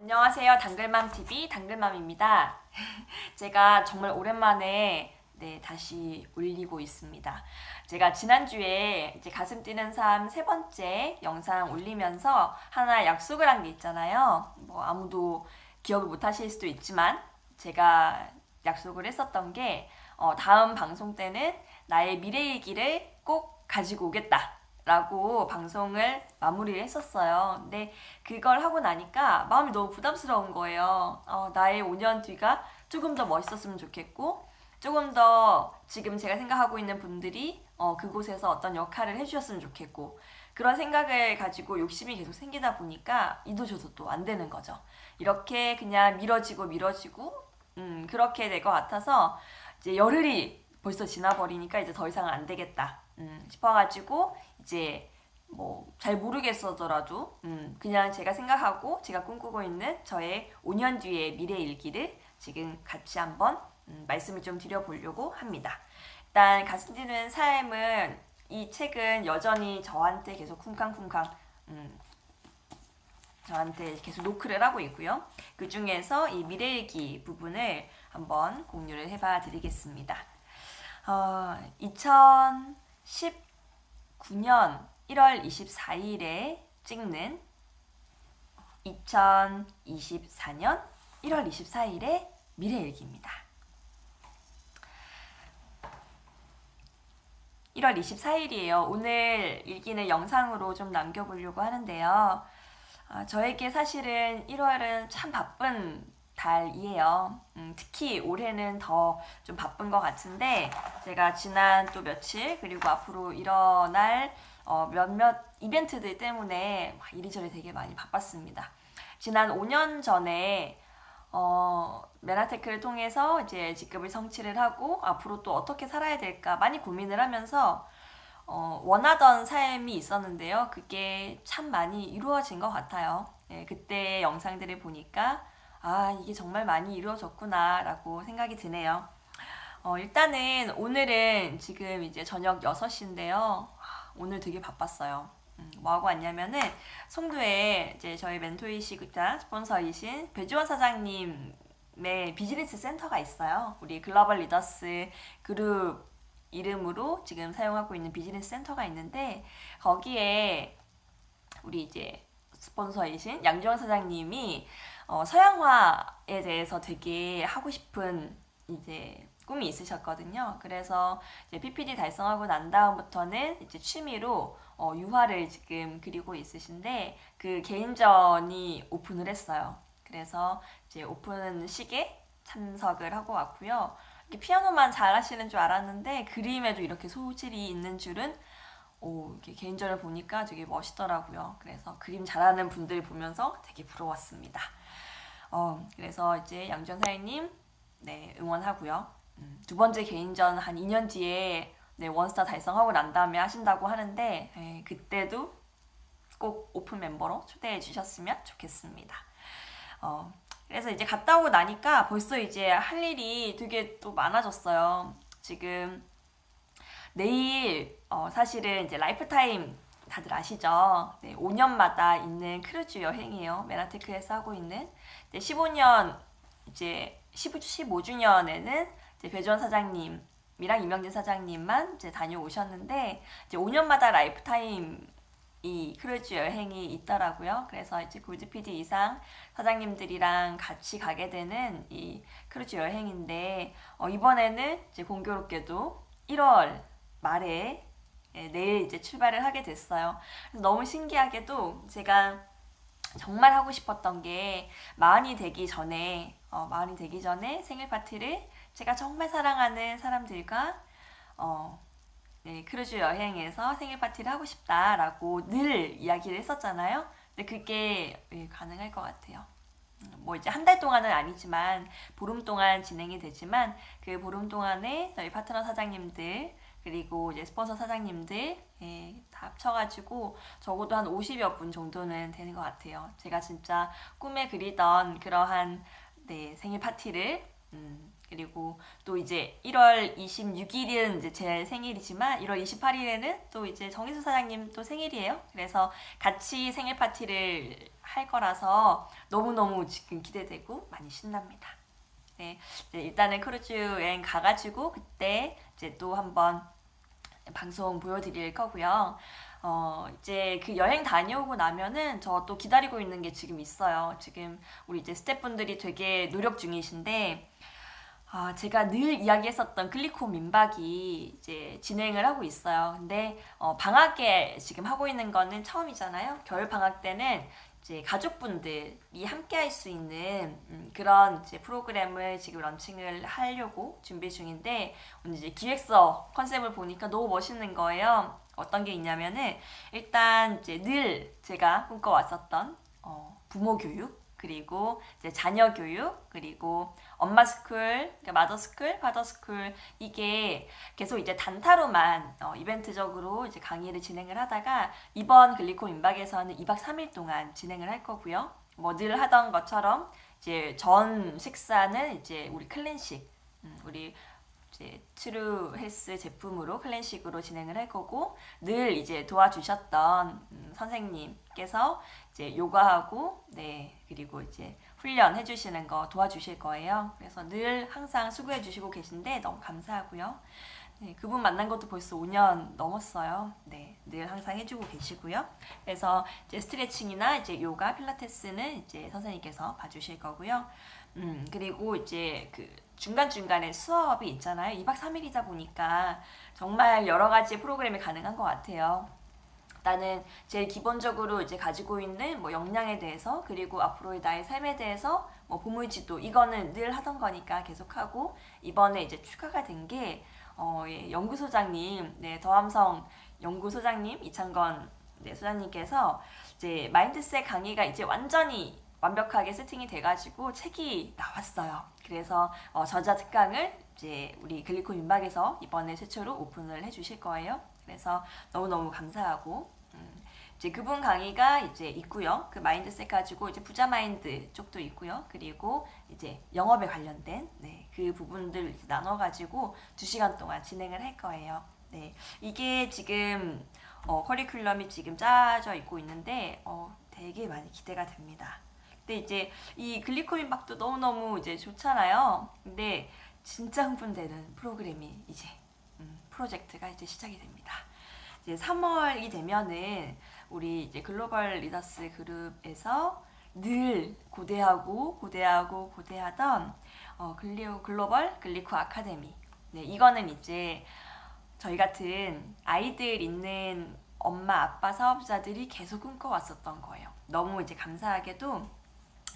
안녕하세요. 당글맘TV 당글맘입니다. 제가 정말 오랜만에 네, 다시 올리고 있습니다. 제가 지난주에 이제 가슴 뛰는 삶 세 번째 영상 올리면서 하나 약속을 한 게 있잖아요. 뭐 아무도 기억을 못 하실 수도 있지만 제가 약속을 했었던 게 어, 다음 방송 때는 나의 미래 일기를 꼭 가지고 오겠다. 라고 방송을 마무리를 했었어요. 근데 그걸 하고 나니까 마음이 너무 부담스러운 거예요. 어, 나의 5년 뒤가 조금 더 멋있었으면 좋겠고, 조금 더 지금 제가 생각하고 있는 분들이 어, 그곳에서 어떤 역할을 해주셨으면 좋겠고, 그런 생각을 가지고 욕심이 계속 생기다 보니까 이도 저도 또 안 되는 거죠. 이렇게 그냥 미뤄지고 미뤄지고, 음, 그렇게 될 것 같아서 이제 열흘이 벌써 지나버리니까 이제 더 이상은 안 되겠다. 음, 싶어가지고 이제 뭐 잘 모르겠어더라도 음, 그냥 제가 생각하고 제가 꿈꾸고 있는 저의 5년 뒤의 미래 일기를 지금 같이 한번 음, 말씀을 좀 드려보려고 합니다. 일단 가슴 뛰는 삶은 이 책은 여전히 저한테 계속 쿵쾅쿵쾅 음, 저한테 계속 노크를 하고 있고요. 그 중에서 이 미래일기 부분을 한번 공유를 해봐 드리겠습니다. 어, 2019년 1월 24일에 찍는 2024년 1월 24일의 미래일기입니다. 1월 24일이에요. 오늘 일기는 영상으로 좀 남겨보려고 하는데요. 아, 저에게 사실은 1월은 참 바쁜 달이에요. 음, 특히 올해는 더 좀 바쁜 것 같은데 제가 지난 또 며칠 그리고 앞으로 일어날 어, 몇몇 이벤트들 때문에 막 이리저리 되게 많이 바빴습니다. 지난 5년 전에 어, 메나테크를 통해서 이제 직급을 성취를 하고 앞으로 또 어떻게 살아야 될까 많이 고민을 하면서 어, 원하던 삶이 있었는데요. 그게 참 많이 이루어진 것 같아요. 네, 그때 영상들을 보니까 아, 이게 정말 많이 이루어졌구나라고 생각이 드네요. 어, 일단은 오늘은 지금 이제 저녁 6시인데요. 오늘 되게 바빴어요. 음, 뭐 하고 왔냐면은 송도에 이제 저희 멘토이시자 스폰서이신 배주원 사장님의 비즈니스 센터가 있어요. 우리 글로벌 리더스 그룹 이름으로 지금 사용하고 있는 비즈니스 센터가 있는데 거기에 우리 이제 스폰서이신 양주원 사장님이 어, 서양화에 대해서 되게 하고 싶은 이제 꿈이 있으셨거든요. 그래서 이제 PPD 달성하고 난 다음부터는 이제 취미로 어, 유화를 지금 그리고 있으신데 그 개인전이 오픈을 했어요. 그래서 이제 오픈식에 참석을 하고 왔고요. 이렇게 피아노만 잘 하시는 줄 알았는데 그림에도 이렇게 소질이 있는 줄은 오, 이렇게 개인전을 보니까 되게 멋있더라고요. 그래서 그림 잘하는 분들 보면서 되게 부러웠습니다. 어, 그래서 이제 양전 사장님 네, 응원하고요. 음, 두 번째 개인전 한 2년 뒤에 네, 원스타 달성하고 난 다음에 하신다고 하는데 에, 그때도 꼭 오픈 멤버로 초대해 주셨으면 좋겠습니다. 어, 그래서 이제 갔다 오고 나니까 벌써 이제 할 일이 되게 또 많아졌어요. 지금 내일 어, 사실은 이제 라이프타임 다들 아시죠? 네, 5년마다 있는 크루즈 여행이에요. 메나테크에서 하고 있는. 이제 15년 이제 15주년에는 이제 배주원 사장님이랑 이명진 사장님만 이제 다녀오셨는데 이제 5년마다 라이프타임 이 크루즈 여행이 있더라고요. 그래서 이제 골드 PD 이상 사장님들이랑 같이 가게 되는 이 크루즈 여행인데 어, 이번에는 이제 공교롭게도 1월 말에 예, 내일 이제 출발을 하게 됐어요. 너무 신기하게도 제가 정말 하고 싶었던 게 마흔이 되기 전에 어, 마흔이 되기 전에 생일 파티를 제가 정말 사랑하는 사람들과 어, 네, 크루즈 여행에서 생일 파티를 하고 싶다라고 늘 이야기를 했었잖아요. 근데 그게 예, 가능할 것 같아요. 음, 뭐 이제 한 달 동안은 아니지만 보름 동안 진행이 되지만 그 보름 동안에 저희 파트너 사장님들 그리고 이제 스폰서 사장님들 예, 다 합쳐가지고 적어도 한 50여 분 정도는 되는 것 같아요. 제가 진짜 꿈에 그리던 그러한 네, 생일 파티를 음, 그리고 또 이제 1월 26일은 이제 제 생일이지만 1월 28일에는 또 이제 정희수 사장님 또 생일이에요. 그래서 같이 생일 파티를 할 거라서 너무너무 지금 기대되고 많이 신납니다. 네, 일단은 크루즈 여행 가가지고 그때 이제 또 한번 방송 보여드릴 거고요. 어, 이제 그 여행 다녀오고 나면은 저 또 기다리고 있는 게 지금 있어요. 지금 우리 이제 스태프분들이 되게 노력 중이신데, 아, 제가 늘 이야기했었던 클리코 민박이 이제 진행을 하고 있어요. 근데 어, 방학에 지금 하고 있는 거는 처음이잖아요. 겨울 방학 때는 이제 가족분들이 함께 할 수 있는 음, 그런 이제 프로그램을 지금 런칭을 하려고 준비 중인데 오늘 이제 기획서 컨셉을 보니까 너무 멋있는 거예요. 어떤 게 있냐면은 일단 이제 늘 제가 꿈꿔왔었던 어, 부모 교육 그리고 이제 자녀 교육 그리고 엄마 스쿨, 마더 스쿨, 파더 스쿨 이게 계속 이제 단타로만 어, 이벤트적으로 이제 강의를 진행을 하다가 이번 글리코 민박에서는 2박 3일 동안 진행을 할 거고요. 뭐 늘 하던 것처럼 이제 전 식사는 이제 우리 클래식, 음, 우리 이제 트루 헬스 제품으로 클래식으로 진행을 할 거고 늘 이제 도와주셨던 음, 선생님께서 이제 요가하고 네 그리고 이제 훈련 해주시는 거 도와주실 거예요. 그래서 늘 항상 수고해 주시고 계신데 너무 감사하고요. 네, 그분 만난 것도 벌써 5년 넘었어요. 네, 늘 항상 해주고 계시고요. 그래서 이제 스트레칭이나 이제 요가, 필라테스는 이제 선생님께서 봐주실 거고요. 음, 그리고 이제 그 중간중간에 수업이 있잖아요. 2박 3일이다 보니까 정말 여러 가지 프로그램이 가능한 것 같아요. 나는 제일 기본적으로 이제 가지고 있는 뭐 역량에 대해서 그리고 앞으로의 나의 삶에 대해서 뭐 보물지도 이거는 늘 하던 거니까 계속하고 이번에 이제 추가가 된게 어, 예, 연구소장님, 네, 더함성 연구소장님 이창건 네, 소장님께서 이제 마인드셋 강의가 이제 완전히 완벽하게 세팅이 돼가지고 책이 나왔어요. 그래서 어, 저자 특강을 이제 우리 글리코 민박에서 이번에 최초로 오픈을 해주실 거예요. 그래서 너무너무 감사하고 음, 이제 그분 강의가 이제 있고요. 그 마인드셋 가지고 이제 부자 마인드 쪽도 있고요. 그리고 이제 영업에 관련된 네, 그 부분들 나눠 가지고 두 시간 동안 진행을 할 거예요. 네, 이게 지금 어, 커리큘럼이 지금 짜져 있고 있는데 어, 되게 많이 기대가 됩니다. 근데 이제 이 글리코민 박도 너무너무 이제 좋잖아요. 근데 진짜 흥분되는 프로그램이 이제 음, 프로젝트가 이제 시작이 됩니다. 이제 3월이 되면은 우리 이제 글로벌 리더스 그룹에서 늘 고대하고 고대하고 고대하던 어, 글리오 글로벌 글리코 아카데미. 네, 이거는 이제 저희 같은 아이들 있는 엄마 아빠 사업자들이 계속 꿈꿔왔었던 거예요. 너무 이제 감사하게도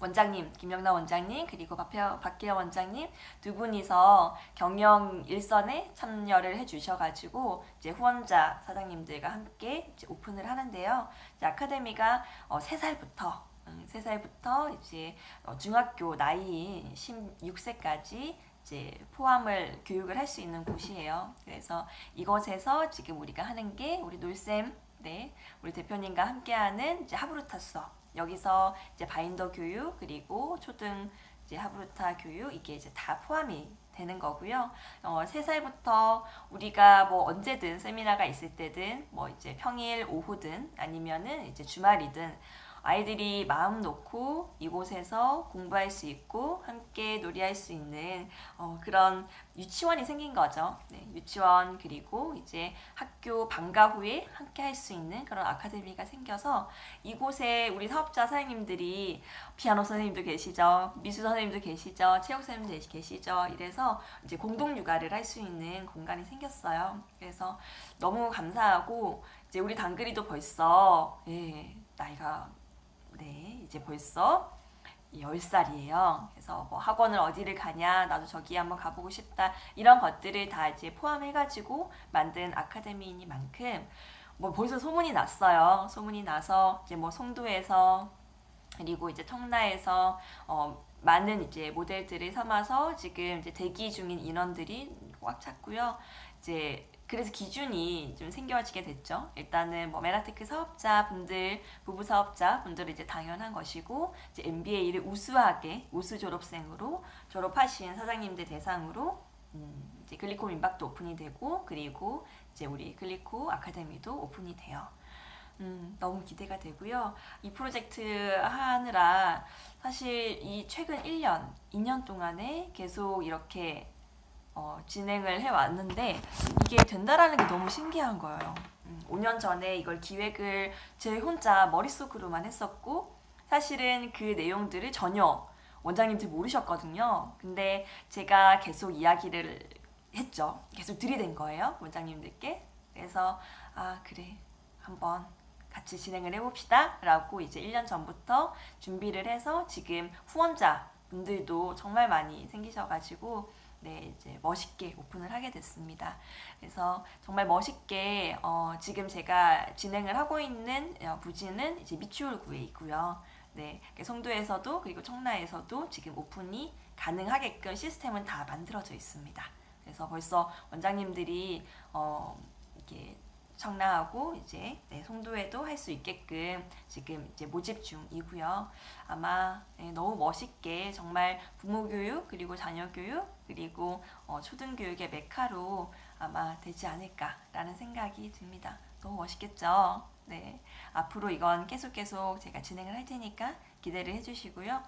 원장님, 김영나 원장님, 그리고 박혜영 원장님 두 분이서 경영 일선에 참여를 해주셔가지고 이제 후원자 사장님들과 함께 이제 오픈을 하는데요. 아카데미가 어, 3살부터 음, 3살부터 이제 어, 중학교 나이인 16세까지 이제 포함을 교육을 할 수 있는 곳이에요. 그래서 이곳에서 지금 우리가 하는 게 우리 놀쌤, 네, 우리 대표님과 함께하는 이제 하브루타 수업. 여기서 이제 바인더 교육 그리고 초등 이제 하브루타 교육 이게 이제 다 포함이 되는 거고요. 어, 3살부터 우리가 뭐 언제든 세미나가 있을 때든 뭐 이제 평일 오후든 아니면은 이제 주말이든 아이들이 마음 놓고 이곳에서 공부할 수 있고 함께 놀이할 수 있는 어, 그런 유치원이 생긴 거죠. 네, 유치원 그리고 이제 학교 방과 후에 함께 할 수 있는 그런 아카데미가 생겨서 이곳에 우리 사업자 사장님들이 피아노 선생님도 계시죠, 미술 선생님도 계시죠, 체육 선생님도 계시죠. 이래서 이제 공동 육아를 할 수 있는 공간이 생겼어요. 그래서 너무 감사하고 이제 우리 당근이도 벌써 예, 나이가 네, 이제 벌써 10살이에요. 그래서 뭐 학원을 어디를 가냐, 나도 저기 한번 가보고 싶다. 이런 것들을 다 이제 포함해가지고 만든 아카데미이니만큼 뭐 벌써 소문이 났어요. 소문이 나서 이제 뭐 송도에서 그리고 이제 청라에서 어 많은 이제 모델들을 삼아서 지금 이제 대기 중인 인원들이 꽉 찼고요. 이제 그래서 기준이 좀 생겨지게 됐죠. 일단은 뭐 메라테크 사업자 분들, 부부 사업자 분들은 이제 당연한 것이고, 이제 MBA를 우수하게 우수 졸업생으로 졸업하신 사장님들 대상으로 음, 이제 글리코 민박도 오픈이 되고, 그리고 이제 우리 글리코 아카데미도 오픈이 돼요. 음, 너무 기대가 되고요. 이 프로젝트 하느라 사실 이 최근 1년, 2년 동안에 계속 이렇게 어, 진행을 해왔는데 이게 된다라는 게 너무 신기한 거예요. 음, 5년 전에 이걸 기획을 제 혼자 머릿속으로만 했었고 사실은 그 내용들을 전혀 원장님들 모르셨거든요. 근데 제가 계속 이야기를 했죠. 계속 들이댄 거예요. 원장님들께. 그래서 아 그래 한번 같이 진행을 해봅시다. 라고 이제 1년 전부터 준비를 해서 지금 후원자 분들도 정말 많이 생기셔가지고 네, 이제 멋있게 오픈을 하게 됐습니다. 그래서 정말 멋있게 어, 지금 제가 진행을 하고 있는 어, 부지는 이제 미추홀구에 있고요. 네, 송도에서도 그리고 청라에서도 지금 오픈이 가능하게끔 시스템은 다 만들어져 있습니다. 그래서 벌써 원장님들이 어, 이게 청라하고 이제 네, 송도에도 할 수 있게끔 지금 이제 모집 중이고요. 아마 네, 너무 멋있게 정말 부모 교육 그리고 자녀 교육 그리고 어, 초등 교육의 메카로 아마 되지 않을까라는 생각이 듭니다. 너무 멋있겠죠? 네. 앞으로 이건 계속 계속 제가 진행을 할 테니까 기대를 해주시고요.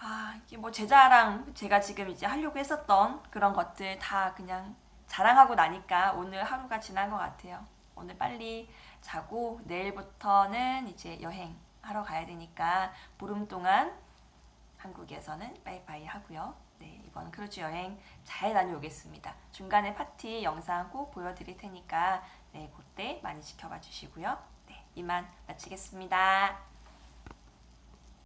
아, 이게 뭐 제자랑 제가 지금 이제 하려고 했었던 그런 것들 다 그냥 자랑하고 나니까 오늘 하루가 지난 것 같아요. 오늘 빨리 자고 내일부터는 이제 여행 하러 가야 되니까 보름 동안 한국에서는 빠이빠이 하고요. 네, 이번 크루즈 여행 잘 다녀오겠습니다. 중간에 파티 영상 꼭 보여드릴 테니까 네, 그때 많이 지켜봐 주시고요. 네, 이만 마치겠습니다.